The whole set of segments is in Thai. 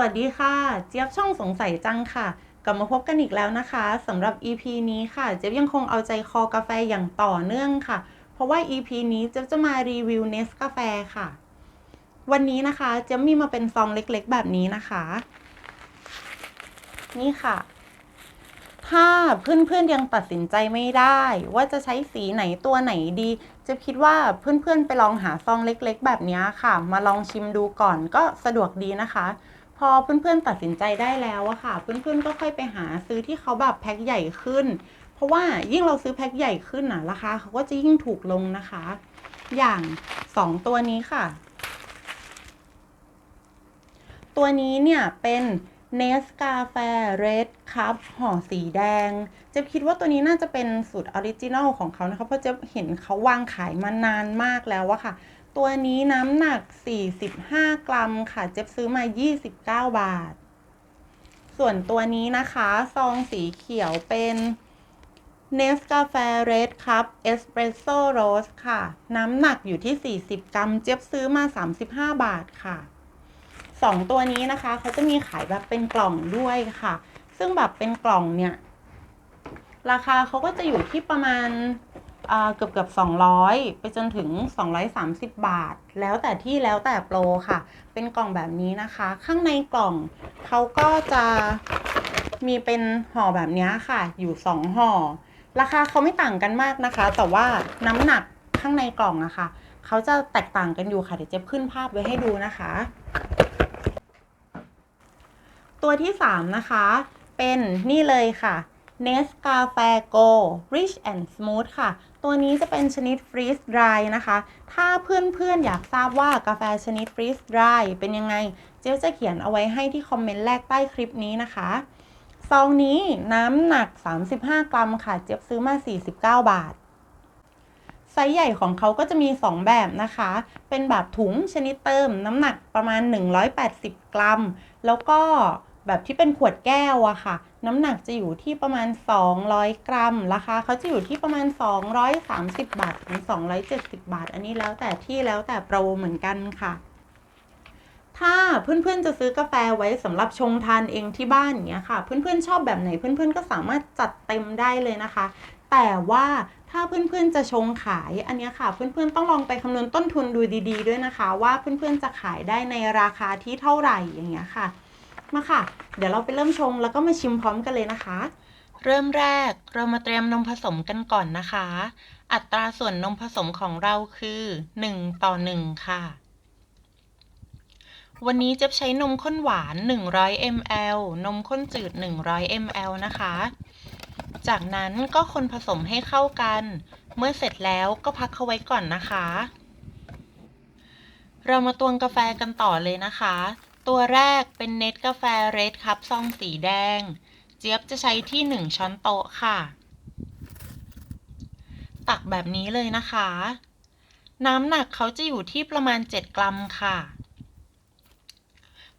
วัสดีค่ะ เจี๊ยบช่องสงสัยจังค่ะ กลับมาพบกันอีกแล้วนะคะสำหรับ EP นี้ค่ะ เจี๊ยบยังคงเอาใจคอกาแฟอย่างต่อเนื่องค่ะ เพราะว่า EP นี้เจี๊ยบจะมารีวิวเนสกาแฟค่ะ วันนี้นะคะเจี๊ยบมีมาเป็นซองเล็กๆ แบบนี้นะคะ นี่ค่ะ ถ้าเพื่อนๆยังตัดสินใจไม่ได้ ว่าจะใช้สีไหนตัวไหนดี จะคิดว่าเพื่อนๆไปลองหาซองเล็ก ๆ แบบนี้ค่ะ มาลองชิมดูก่อนก็สะดวกดีนะคะ พอเพื่อนๆตัดสินใจได้แล้วอะค่ะ เพื่อนๆก็ค่อยไปหาซื้อที่เขาแบบแพ็คใหญ่ขึ้น เพราะว่ายิ่งเราซื้อแพ็คใหญ่ขึ้นน่ะราคาเขาก็จะยิ่งถูกลงนะคะ อย่างสองตัวนี้ค่ะ ตัวนี้เนี่ยเป็นเนสกาแฟเรดคัพห่อสีแดง เจะคิดว่าตัวนี้น่าจะเป็นสูตรออริจินัลของเขานะคะ เพราะเจะเห็นเขาวางขายมานานมากแล้วอะค่ะ ตัวนี้น้ำหนัก 45 กรัมค่ะ เจ็บซื้อมา 29 บาท ส่วนตัวนี้นะคะ ซองสีเขียวเป็นเนสกาแฟเรดคัพเอสเปรสโซโรสค่ะ น้ำหนักอยู่ที่ 40 กรัม เจ็บซื้อมา 35 บาทค่ะสองตัวนี้นะคะ เขาจะมีขายแบบเป็นกล่องด้วยค่ะ ซึ่งแบบเป็นกล่องเนี่ย ราคาเขาก็จะอยู่ที่ประมาณ เอ่อเกือบเกือบ200 ไปจนถึง 230 บาท แล้วแต่ที่แล้วแต่โปรค่ะ เป็นกล่องแบบนี้นะคะ ข้างในกล่องเขาก็จะมีเป็นห่อแบบนี้ค่ะ อยู่ 2ห่อ ราคาเขาไม่ต่างกันมากนะคะ แต่ว่าน้ำหนักข้างในกล่องอะค่ะเขาจะแตกต่างกันอยู่ค่ะ เดี๋ยวจะขึ้นภาพไว้ให้ดูนะคะ ตัวที่ 3 นะคะ เป็นนี่เลยค่ะ Nescafe Go Rich and Smooth ค่ะ ตัวนี้จะเป็นชนิดฟรี z ด dry นะคะ ถ้าเพื่อนๆ อยากทราบว่ากาแฟชนิดฟรี z ด dry เป็นยังไง เจ๊จะเขียนเอาไว้ให้ที่คอมเมนต์แรกใต้คลิปนี้นะคะ ซองนี้น้ำหนัก 35 กรัมค่ะ เจ๊ซื้อมา 49 บาท ไซส์ใหญ่ของเขาก็จะมี 2 แบบนะคะ เป็นแบบถุงชนิดเติมน้ำหนักประมาณ 180 กรัม แล้วก็แบบที่เป็นขวดแก้วอะค่ะ น้ำหนักจะอยู่ที่ประมาณ 200 กรัม ราคาเขาจะอยู่ที่ประมาณ 230 บาทถึง270 บาท อันนี้แล้วแต่ที่แล้วแต่โปรเหมือนกันค่ะ ถ้าเพื่อนๆจะซื้อกาแฟไว้สำหรับชงทานเองที่บ้านอย่างเงี้ยค่ะ เพื่อนๆชอบแบบไหนเพื่อนๆก็สามารถจัดเต็มได้เลยนะคะ แต่ว่าถ้าเพื่อนๆจะชงขายอันเนี้ยค่ะ เพื่อนๆต้องลองไปคำนวณต้นทุนดูดี ๆ ด้วยนะคะ ว่าเพื่อนๆจะขายได้ในราคาที่เท่าไหร่อย่างเงี้ยค่ะ มาค่ะ เดี๋ยวเราไปเริ่มชงแล้วก็มาชิมพร้อมกันเลยนะคะ เริ่มแรกเรามาเตรียมนมผสมกันก่อนนะคะ อัตราส่วนนมผสมของเราคือ 1 ต่อ 1 ค่ะ วันนี้จะใช้นมข้นหวาน 100 ml นมข้นจืด 100 ml นะคะ จากนั้นก็คนผสมให้เข้ากัน เมื่อเสร็จแล้วก็พักเขาไว้ก่อนนะคะ เรามาตวงกาแฟกันต่อเลยนะคะ ตัวแรกเป็นเนตกาแฟเรดคัพซองสีแดง เจี๊ยบจะใช้ที่ 1 ช้อนโต๊ะค่ะ ตักแบบนี้เลยนะคะ น้ำหนักเขาจะอยู่ที่ประมาณ 7 กรัมค่ะ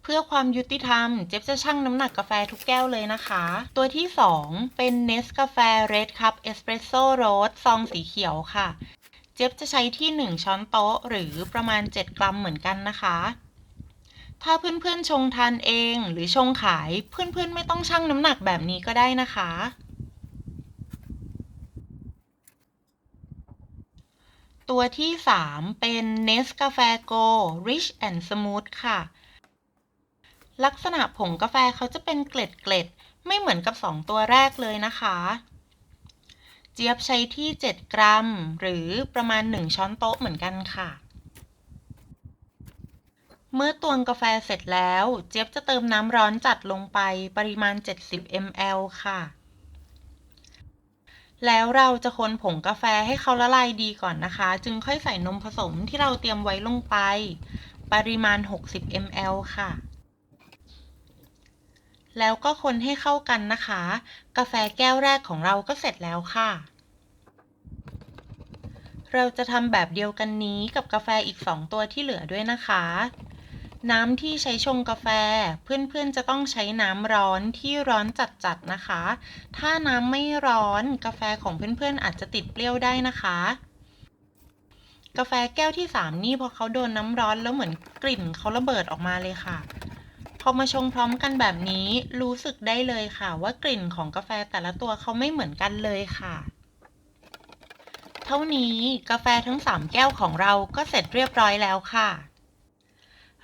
เพื่อความยุติธรรม เจ๊บจะชั่งน้ำหนักกาแฟทุกแก้วเลยนะคะ ตัวที่ 2 เป็นเนสกาแฟเรดคัพเอสเปรสโซ่โรสซองสีเขียวค่ะ เจ๊บจะใช้ที่ 1 ช้อนโต๊ะหรือประมาณ 7 กรัมเหมือนกันนะคะ ถ้าเพื่อนๆชงทานเองหรือชงขายเพื่อนๆไม่ต้องชั่งน้ำหนักแบบนี้ก็ได้นะคะ ตัวที่ 3 เป็น Nescafe Go Rich and Smooth ค่ะ ลักษณะผงกาแฟเขาจะเป็นเกล็ดเกล็ดๆไม่เหมือนกับ 2 ตัวแรกเลยนะคะ เจี๊ยบใช้ที่ 7 กรัม หรือประมาณ 1 ช้อนโต๊ะเหมือนกันค่ะ เมื่อตวงกาแฟเสร็จแล้ว เจี๊ยบจะเติมน้ำร้อนจัดลงไปปริมาณ 70 ml ค่ะ แล้วเราจะคนผงกาแฟให้เขาละลายดีก่อนนะคะ จึงค่อยใส่นมผสมที่เราเตรียมไว้ลงไป ปริมาณ 60 ml ค่ะ แล้วก็คนให้เข้ากันนะคะ กาแฟแก้วแรกของเราก็เสร็จแล้วค่ะ เราจะทำแบบเดียวกันนี้กับกาแฟอีก 2 ตัวที่เหลือด้วยนะคะ น้ำที่ใช้ชงกาแฟ เพื่อนๆจะต้องใช้น้ำร้อนที่ร้อนจัดๆนะคะ ถ้าน้ำไม่ร้อนกาแฟของเพื่อนๆอาจจะติดเปรี้ยวได้นะคะ กาแฟแก้วที่ 3 นี่พอเขาโดนน้ำร้อนแล้วเหมือนกลิ่นเขาระเบิดออกมาเลยค่ะ พอมาชงพร้อมกันแบบนี้รู้สึกได้เลยค่ะ ว่ากลิ่นของกาแฟแต่ละตัวเขาไม่เหมือนกันเลยค่ะเท่านี้กาแฟทั้ง 3 แก้วของเราก็เสร็จเรียบร้อยแล้วค่ะ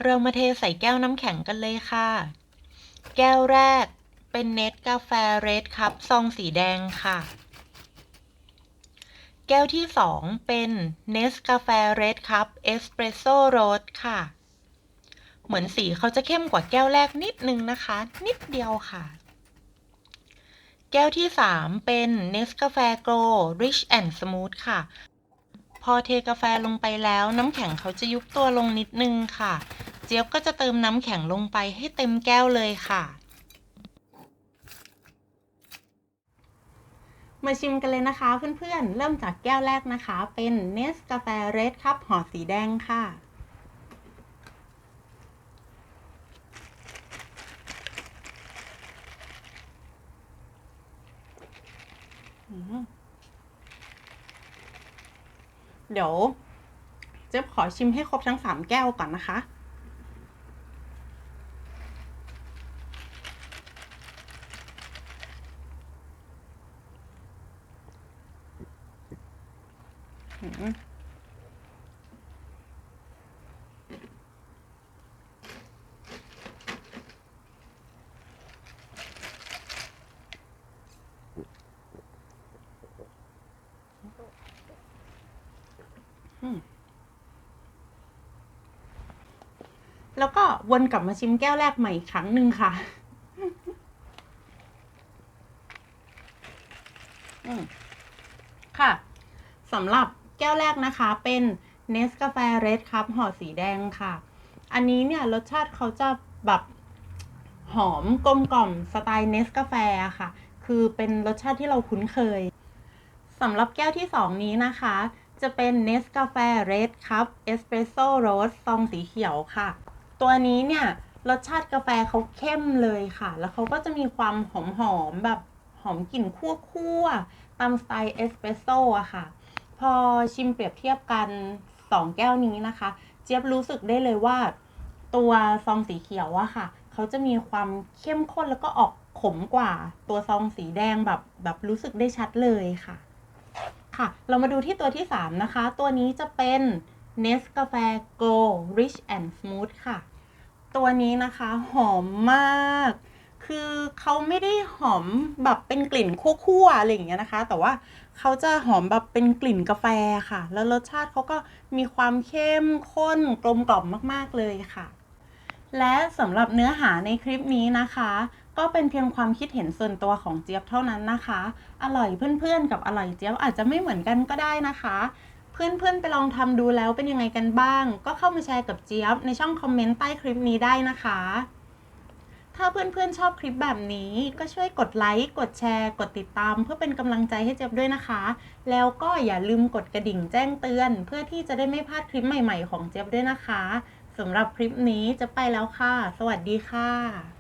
เรามาเทใส่แก้วน้ำแข็งกันเลยค่ะ แก้วแรกเป็นเนสกาแฟเรดคัพซองสีแดงค่ะ แก้วที่2เป็นเนสกาแฟเรดคัพเอสเปรสโซ่โรสค่ะ เหมือนสีเขาจะเข้มกว่าแก้วแรกนิดนึงนะคะ นิดเดียวค่ะ แก้วที่3เป็นเนสกาแฟโกล Rich and Smooth ค่ะพอเทกาแฟลงไปแล้วน้ำแข็งเขาจะยุบตัวลงนิดนึงค่ะ เจี๊ยบก็จะเติมน้ำแข็งลงไปให้เต็มแก้วเลยค่ะ มาชิมกันเลยนะคะเพื่อนๆ เริ่มจากแก้วแรกนะคะ เป็นเนสกาแฟเรดคัพห่อสีแดงค่ะ เดี๋ยวเจ๊บขอชิมให้ครบทั้งสามแก้วก่อนนะคะ อืม แล้วก็วนกลับมาชิมแก้วแรกใหม่อีกครั้งหนึ่งค่ะอืมค่ะสำหรับแก้วแรกนะคะเป็นเนสกาแฟเรดคัพห่อสีแดงค่ะ อันนี้เนี่ยรสชาติเขาจะแบบหอมกลมกล่อมสไตล์เนสกาแฟค่ะ คือเป็นรสชาติที่เราคุ้นเคยสำหรับแก้วที่2นี้นะคะ จะเป็นเนสกาแฟเรดคัพเอสเปรสโซ่โรสซองสีเขียวค่ะ ตัวนี้เนี่ยรสชาติกาแฟเขาเข้มเลยค่ะ แล้วเขาก็จะมีความหอมหอมๆแบบหอมกลิ่นคั่วๆตามสไตล์เอสเปรสโซ่อะค่ะ พอชิมเปรียบเทียบกัน 2 แก้วนี้นะคะ เจี๊ยบรู้สึกได้เลยว่า ตัวซองสีเขียวอะค่ะ เขาจะมีความเข้มข้นแล้วก็ออกขมกว่าตัวซองสีแดงแบบแบบรู้สึกได้ชัดเลยค่ะ ค่ะ เรามาดูที่ตัวที่ 3 นะคะ ตัวนี้จะเป็น Nescafe Go Rich and Smooth ค่ะ ตัวนี้นะคะหอมมาก คือเขาไม่ได้หอมแบบเป็นกลิ่นคั่วๆอะไรอย่างเงี้ยนะคะ แต่ว่าเขาจะหอมแบบเป็นกลิ่นกาแฟค่ะ แล้วรสชาติเขาก็มีความเข้มข้นกลมกล่อมมากๆเลยค่ะ และสำหรับเนื้อหาในคลิปนี้นะคะ ก็เป็นเพียงความคิดเห็นส่วนตัวของเจี๊ยบเท่านั้นนะคะ อร่อยเพื่อนๆ กับอร่อยเจี๊ยบอาจจะไม่เหมือนกันก็ได้นะคะ เพื่อนๆไปลองทำดูแล้วเป็นยังไงกันบ้าง ก็เข้ามาแชร์กับเจี๊ยบในช่องคอมเมนต์ใต้คลิปนี้ได้นะคะ ถ้าเพื่อนๆชอบคลิปแบบนี้ก็ช่วยกดไลค์กดแชร์ กดติดตาม เพื่อเป็นกำลังใจให้เจี๊ยบด้วยนะคะ แล้วก็อย่าลืมกดกระดิ่งแจ้งเตือน เพื่อที่จะได้ไม่พลาดคลิปใหม่ ๆ ของเจี๊ยบด้วยนะคะสำหรับคลิปนี้จะไปแล้วค่ะ สวัสดีค่ะ